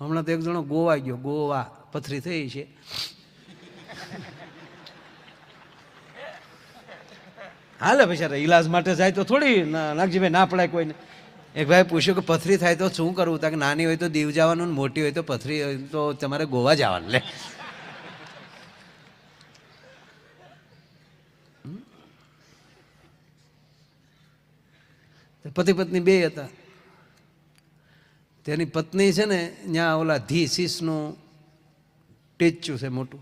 હમણાં તો એક જણો ગોવા ગયો. ગોવા પથરી થઈ છે. હાલે બિચારા ઈલાજ માટે જાય તો થોડી નાગજીભાઈ, ના પડાય કોઈને. એક ભાઈ પૂછ્યું કે પથરી થાય તો શું કરવું? તાકે નાની હોય તો દીવ જવાનું મોટી હોય તો પથરી હોય તો તમારે ગોવા જવાનું. લે. પતિ પત્ની બે હતા. તેની પત્ની છે ને ત્યાં ઓલા ધી શીશનું ટેચ્યું છે મોટું.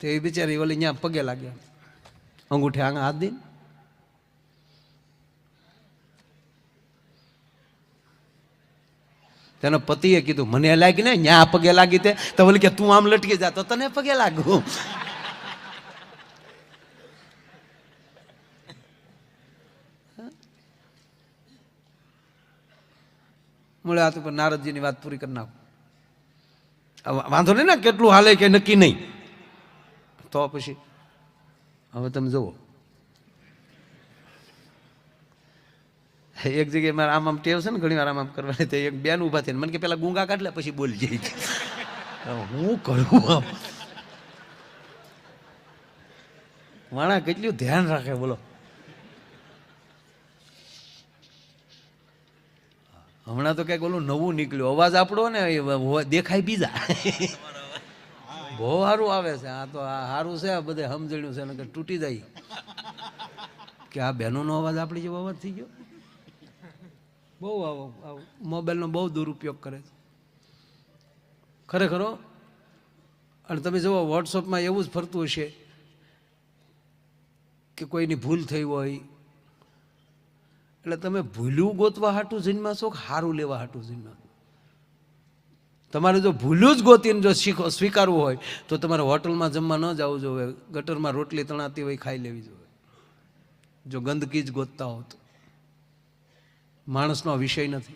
તે બિચારી ઓલી ત્યાં પગે લાગ્યા અંગૂઠે આંગા હાથ દઈને. તેનો પતિએ કીધું, મને લાગી ને, ન્યા પગે લાગી તે. તો બોલી કે, તું આમ લટકી જા, તો તને પગે લાગુ. મળે આ પણ નારદજીની વાત પૂરી કરી નાખો. વાંધો નહીં ને, કેટલું હાલે કે નક્કી નહીં. તો પછી, હવે તમે જુઓ. એક જગ્યાએ મારે આમ આમ ટેવ છે ને, ઘણી વાર આમ આમ કરવાની, તો એક બેન ઊભા થઈને મને કે, પેલા ગુંગા કાઢ લે, પછી બોલી જાય. હું કરું આમ? માણા કેટલું ધ્યાન રાખે, બોલો. હમણાં તો કંઈક ઓલું નવું નીકળ્યું. અવાજ આપણો ને દેખાય બીજા. બહુ સારું આવે છે. આ તો આ સારું છે બધે સમજણ્યું છે, નકર તૂટી જાય. કે આ બહેનોનો અવાજ આપણી જેવો અવાજ થઈ ગયો? બહુ આવો આવો. મોબાઈલનો બહુ દુરુપયોગ કરે છે. ખરેખરો અને તમે જુઓ વોટ્સઅપમાં એવું જ ફરતું હશે કે કોઈની ભૂલ થઈ હોય એટલે તમે ભૂલ્યું ગોતવા હાટું જન્મા છો સારું લેવા હાટું જન્મા તમારે જો ભૂલ્યું જ ગોતીને જો શીખો, સ્વીકારવું હોય, તો તમારે હોટલમાં જમવા ન જવું જોઈએ, ગટરમાં રોટલી તણાતી હોય, ખાઈ લેવી જોઈએ. જો ગંદકી જ ગોતતા હો તો માણસનો વિષય નથી.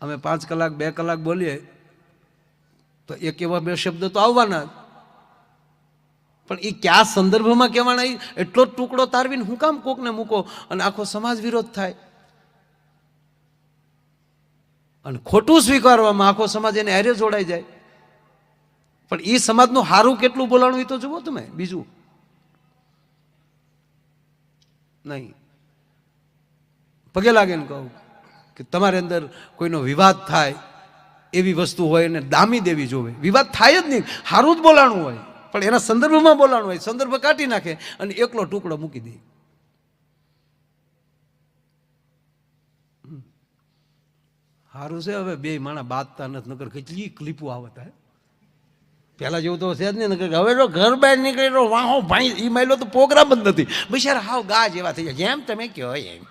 અમે પાંચ કલાક, બે કલાક બોલીએ, તો એક એવા બે શબ્દ તો આવવાના જ. પણ એ કયા સંદર્ભમાં કહેવાના? એટલો જ ટુકડો તારવીને હું કામ કોકને મૂકો અને આખો સમાજ વિરોધ થાય. અને ખોટું સ્વીકારવામાં આખો સમાજ એને હારે જોડાઈ જાય. પણ એ સમાજનું હારું કેટલું બોલાણું એ તો જુઓ તમે, બીજું. નહીં. પગે લાગે ને કહું કે તમારી અંદર કોઈનો વિવાદ થાય, એવી વસ્તુ હોય એને દામી દેવી જોવે. વિવાદ થાય જ નહીં. સારું જ બોલાણું હોય. પણ એના સંદર્ભમાં બોલાણું હોય, સંદર્ભ કાઢી નાખે અને એકલો ટુકડો મૂકી દે. સારું છે હવે બે માણા બાંધતા નથી નગર કેટલી ક્લિપો આવતા પહેલાં જેવું તો છે જ નહીં નગર હવે જો ઘર બહાર નીકળે તો વાહો ભાઈ એ માયલો તો પ્રોગ્રામ જ નથી. બિચારા હાવ ગા જેવા થઈ જાય જેમ તમે કહો એમ.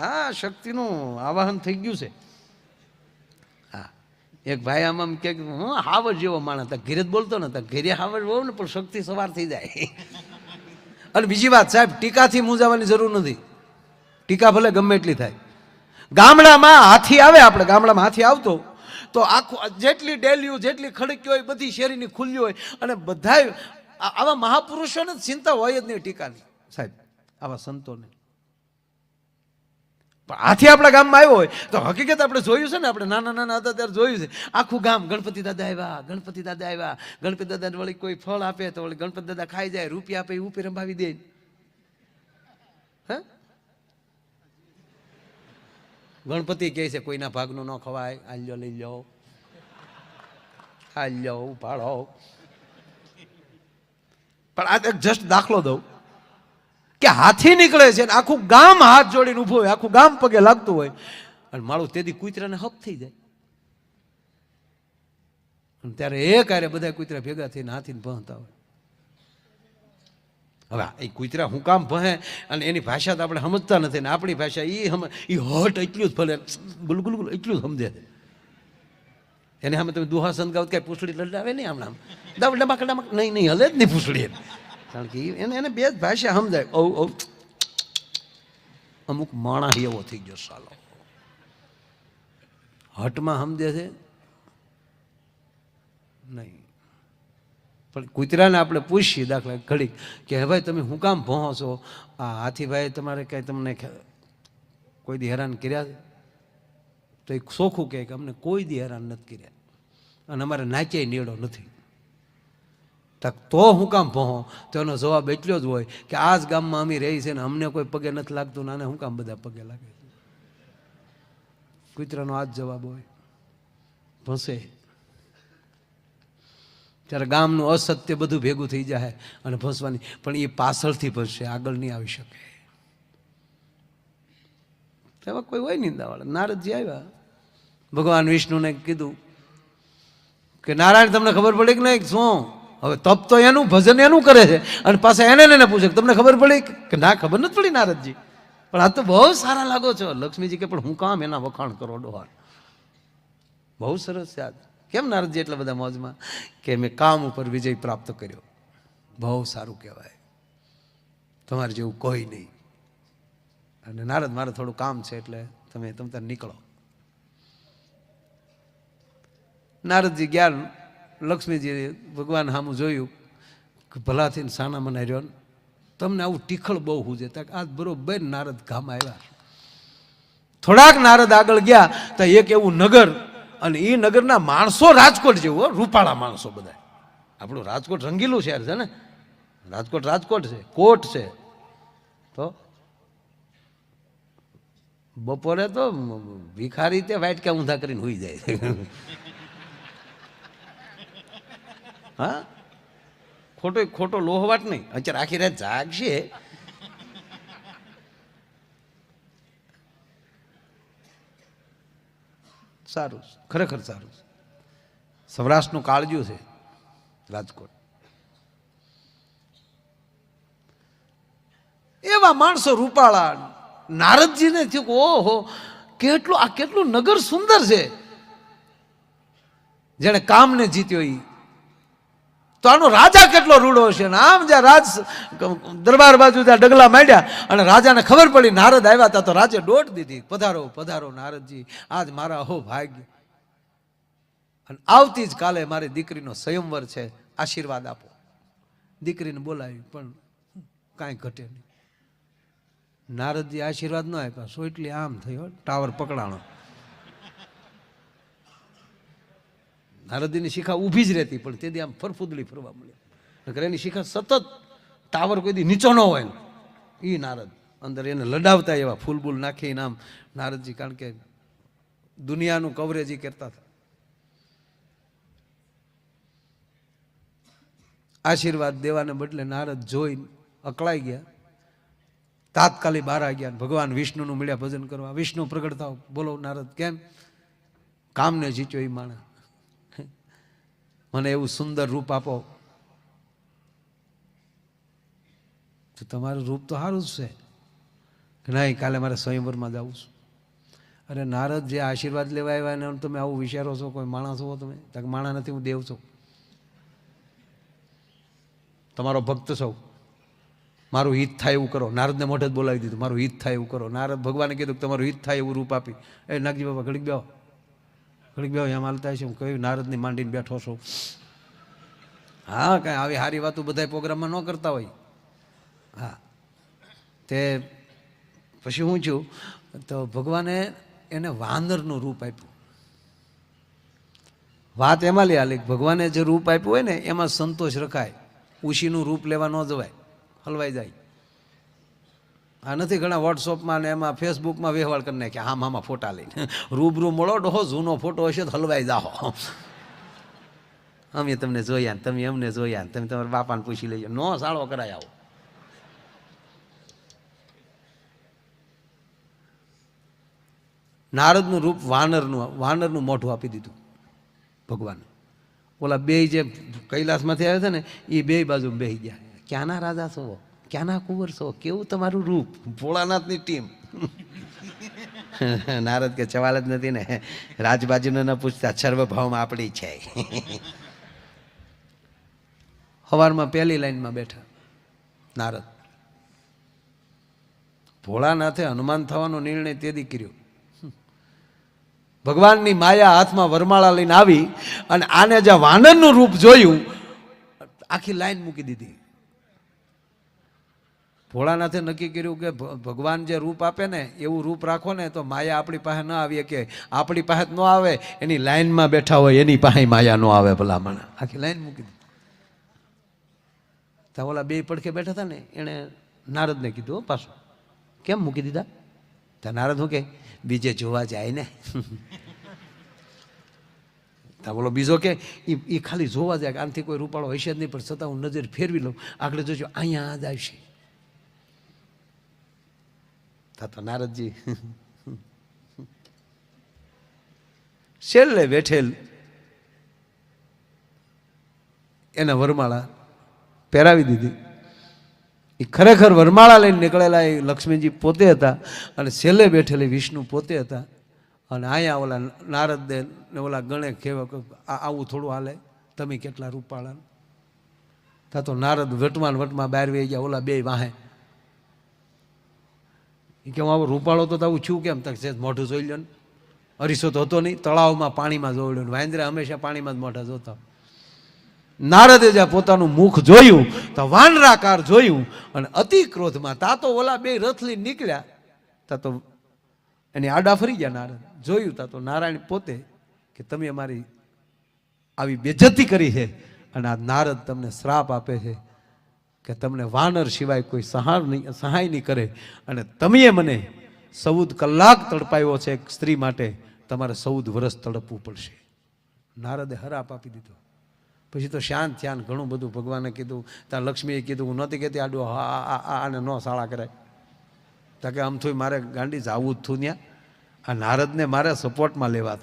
હા, શક્તિનું આવાહન થઈ ગયું છે. એક ભાઈ આમ આમ કે હું હાવર જેવો માણસ. હતા ઘેરે જ બોલતો ને ઘેરે હાવર બહુ ને, પણ શક્તિ સવાર થઈ જાય. અને બીજી વાત, સાહેબ, ટીકાથી મૂંઝાવાની જરૂર નથી. ટીકા ભલે ગમે એટલી થાય. ગામડામાં હાથી આવે, આપણે ગામડામાં હાથી આવતો, તો આખું જેટલી ડેલીઓ, જેટલી ખડકી હોય, બધી શેરીની ખુલ્લી હોય, અને બધાય આ- આવા મહાપુરુષોને ચિંતા હોય જ નહીં ટીકાની. સાહેબ, આવા સંતોને. હાથી આપણા ગામમાં આવ્યો હોય, તો હકીકત આપણે જોયું છે ને, આપણે નાના નાના હતા ત્યારે જોયું છે. આખું ગામ ગણપતિ દાદા આવ્યા, ગણપતિ દાદા આવ્યા. ગણપતિ દાદાને વળી કોઈ ફળ આપે તો વળી ગણપતિ દાદા ખાઈ જાય, રૂપિયા આપે ઉપર રંભાવી દે. હે? ગણપતિ કહે છે, કોઈના ભાગનું ન ખવાય, આલ્યો લઈ લો આલ્યો, ઉપાડો. પણ આ જસ્ટ દાખલો દઉં. કે હાથી નીકળે છે ને આખું ગામ હાથ જોડીને ઊભું હોય, આખું ગામ પગે લાગતું હોય. અને મારું તેથી કૂતરાને હપ થઈ જાય. ત્યારે એ કારે બધા કૂતરા ભેગા થઈને હાથીને ભણતા હોય. હવે એ કૂતરા હું કામ ભહે અને એની ભાષા તો આપણે સમજતા નથી ને આપણી ભાષા એ હમ એ હટ એટલું જ ગુલગુલ ગુલ એટલું જ સમજે છે. એને સામે તમે દુહાસન ગાવ કઈ પૂછડી લડાવે નહીં હમણાં. ડબાક ડબાક. નહીં નહીં, હલે જ નહીં પૂછડી. કારણ કે એને એને બે જ ભાષા સમજાય. ઓ ઓ અમુક માણસ એવો થઈ ગયો સાલો. હટમાં સમજે છે? નહીં. પણ કૂતરાને આપણે પૂછીએ દાખલા ઘડીક કે હવે તમે હું કામ ભણો છો? આ હાથીભાઈ તમારે કાંઈ તમને કોઈ દી હેરાન કર્યા તો એ સોખું કહે કે, અમને કોઈ દી હેરાન નથી કર્યા. અને અમારે નાચ્યાય નેડો નથી. તક તો હું કામ ભહો તો એનો જવાબ એટલો જ હોય કે આ જ ગામમાં અમે રહી છે ને અમને કોઈ પગે નથી લાગતું નાને હું કામ બધા પગે લાગે કૂતરાનો આ જ જવાબ હોય. ભસે. ત્યારે ગામનું અસત્ય બધું ભેગું થઈ જાય અને ભસવાની. પણ એ પાછળથી ભસશે આગળ નહીં આવી શકે. એવા કોઈ હોય નિંદાવાળા. નારદજી આવ્યા. ભગવાન વિષ્ણુને કીધું કે નારાયણ, તમને ખબર પડે કે નહીં? શું? હવે તપ તો એનું, ભજન એનું કરે છે. અને પાછા એને એને પૂછે તમને ખબર પડી કે ના, ખબર નથી પડી નારદજી? પણ આ તો બહુ સારા લાગો છો. લક્ષ્મીજી કે, પણ હું કામ એના વખાણ કરો ડોહાર બહુ સરસ આ. કેમ નારદજી એટલા બધા મોજમાં? કે મેં કામ ઉપર વિજય પ્રાપ્ત કર્યો. બહુ સારું કહેવાય. તમારે જેવું કોઈ નહીં. અને નારદ, મારે થોડું કામ છે એટલે તમે, તમ નીકળો. નારદજી ગયા લક્ષ્મીજી ભગવાન સામું જોયું કે ભલાથી સાના મને રહ્યો ને તમને આવું ટીખળ બહુ હુજે. તક આજ બરોબર નારદ ગામ આવ્યા. થોડાક નારદ આગળ ગયા તો એક એવું નગર અને એ નગરના માણસો રાજકોટ જેવું રૂપાળા માણસો બધા આપણું રાજકોટ રંગીલું શહેર છે ને? રાજકોટ રાજકોટ છે, કોટ છે. તો બપોરે તો ભિખારી તે વાઇટ કે ઊંધા કરીને હોઈ જાય. હા? ખોટો ખોટો લોહવાટ નહીં. અત્યારે આખી રાત જાગશે. સારું ખરેખર સારું. સૌરાષ્ટ્રનું કાળજું છે રાજકોટ. એવા માણસો રૂપાળા, નારદજીને થયું કે, ઓહો, કેટલું, આ કેટલું નગર સુંદર છે. જેણે કામને જીત્યો ઈ. તો આનો રાજા કેટલો રૂડો હશે ને? આમ જ્યાં રાજ દરબાર બાજુ જ્યાં ડગલા માંડ્યા અને રાજાને ખબર પડી, નારદ આવ્યા હતા તો રાજે દોટ દીધી. પધારો પધારો નારદજી. આજ મારા હો ભાગ્ય. અને આવતી જ કાલે મારી દીકરીનો સ્વયંવર છે, આશીર્વાદ આપો. દીકરીને બોલાવી, પણ કાંઈ ઘટે નહીં. નારદજી આશીર્વાદ ન આપ્યા. સોટલી આમ થયો, ટાવર પકડાણો. નારદજીની શિખા ઊભી જ રહેતી, પણ તેથી આમ ફરફુદલી ફરવા મળી નકર એની શિખા સતત ટાવર કોઈ નીચો ન હોય એ નારદ અંદર એને લડાવતા એવા ફૂલ બૂલ નાખીને આમ નારદજી, કારણ કે દુનિયાનું કવરેજ કરતા હતા. આશીર્વાદ દેવાને બદલે નારદ જોઈ અકળાઈ ગયા. તાત્કાલિક બહાર આવી ગયા ભગવાન વિષ્ણુનું મળ્યા ભજન કરવા. વિષ્ણુ પ્રગટ થાવ બોલો, નારદ, કેમ? કામને જીત્યો એ માણસ. મને એવું સુંદર રૂપ આપો. તો તમારું રૂપ તો સારું જ છે. નહીં, કાલે મારે સ્વયંવરમાં જવું છું. અરે નારદ જે આશીર્વાદ લેવા આવ્યા એને તમે આવું વિચારો છો, કોઈ માણસ હો તમે? તક માણા નથી, હું દેવ છું. તમારો ભક્ત છો. મારું હિત થાય એવું કરો. નારદને મોઢે જ બોલાવી દીધું. મારું હિત થાય એવું કરો. નારદ ભગવાને કીધું કે તમારું હિત થાય એવું રૂપ આપી. એ નાગજી બાબા ઘડીક બેહો. ઘડીક બે એમ હાલતા છે હું કહ્યું, નારદની માંડીને બેઠો છું. હા, કાંઈ આવી સારી વાતો બધા પ્રોગ્રામમાં ન કરતા હોય. હા. તે પછી હું છું, તો ભગવાને એને વાંદરનું રૂપ આપ્યું. વાત એમાં લે આલી, ભગવાને જે રૂપ આપ્યું હોય ને, એમાં સંતોષ રખાય. ઉશીનું રૂપ લેવા ન જવાય, હલવાઈ જાય. આ નથી ઘણા વોટ્સઅપમાં ને એમાં ફેસબુકમાં વ્યવહાર કરી નાખ્યા. આમ આમાં ફોટા લઈને. રૂબરૂ મળો ડોહો જૂનો ફોટો હશે તો હલવાઈ જાઓ. અમે તમને જોયા ને, તમે અમને જોયા ને, તમે તમારા બાપાને પૂછી લેજો. નો સાળો કરાય આવો. નારદનું રૂપ વાનરનું વાનરનું મોઢું આપી દીધું ભગવાન ઓલા બે જે કૈલાસમાંથી આવ્યા છે ને, એ બે બાજુ બેસી ગયા. ક્યાંના રાજા છો? ક્યાંના કુંવર છો? કેવું તમારું રૂપ? ભોળાનાથની ટીમ. નારદ કે સવાલ જ નથી ને. રાજબાજુને ન પૂછતા સર્વભાવમાં આપણી છે. સવારમાં પહેલી લાઈનમાં બેઠા. નારદ. ભોળાનાથે હનુમાન થવાનો નિર્ણય તેદી કર્યો ભગવાનની માયા હાથમાં વરમાળા લઈને આવી અને આને જે વાનરનું રૂપ જોયું. આખી લાઈન મૂકી દીધી. ભોળાનાથે નક્કી કર્યું કે ભગવાન જે રૂપ આપે ને, એવું રૂપ રાખો ને, તો માયા આપણી પાસે ન આવીએ કે આપણી પાસે ન આવે, એની લાઈનમાં બેઠા હોય, એની પાસે માયા ન આવે ભલામણ. આખી લાઈન મૂકી દીધી. ત્યાં ઓલા બે પડખે બેઠા હતા ને, એણે નારદને કીધું પાછું. કેમ મૂકી દીધા? ત્યાં નારદ શું કે, બીજે જોવા જાય ને. ત્યાં બોલો બીજો કે એ ખાલી જોવા જાય, આનાથી કોઈ રૂપાળો હશે જ નહીં, પણ છતાં હું નજર ફેરવી લઉં. આગળ જોજો, અહીંયા આ જ આવશે. તા તો નારદજી. છેલ્લે બેઠેલ એના વરમાળા પહેરાવી દીધી. એ ખરેખર વરમાળા લઈને નીકળેલા એ લક્ષ્મીજી પોતે હતા અને છેલ્લે બેઠેલી વિષ્ણુ પોતે હતા. અને અહીંયા ઓલા નારદ ને ઓલા ગણે કહેવા આવું થોડું હાલે, તમે કેટલા રૂપાળા તા તો નારદ વટમાં વટમાં બહાર વહી ગયા, ઓલા બે વાહે. એ કે રૂપાળો તો તાવું છું કેમ? તક છે મોઢું જોઈ લો ને. અરીસો તો હતો નહીં, તળાવમાં પાણીમાં જોઈ લો વાંદરા હંમેશા પાણીમાં જ મોઢા જોતા. નારદે જ્યાં પોતાનું મુખ જોયું તો વાનરાકાર જોયું અને અતિ ક્રોધમાં તા તો ઓલા બે રથ લઈ નીકળ્યા, તા તો એની આડા ફરી ગયા નારદ. જોયું તા તો નારાયણ પોતે કે તમે અમારી આવી બેજતી કરી છે અને આ નારદ તમને શ્રાપ આપે છે. કે તમને વાનર સિવાય કોઈ સહાર નહીં, સહાય નહીં કરે. અને તમે મને ચૌદ કલાક તડપાયો છે એક સ્ત્રી માટે, તમારે ચૌદ વર્ષ તડપવું પડશે. નારદે હરાપ આપી દીધો. પછી તો શાંત ધ્યાન ઘણું બધું ભગવાને કીધું, ત્યાં લક્ષ્મીએ કીધું, હું નહોતી કહેતી, આડું આને ન શાળા કરાય. તા કે આમ થોઈ મારે ગાંડી જવું જ થયું ત્યાં. આ નારદને મારે સપોર્ટમાં લેવા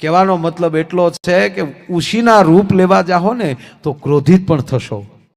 કહેવાનો મતલબ એટલો છે કે ઉશીના રૂપ લેવા જાહો ને તો ક્રોધિત પણ થશો.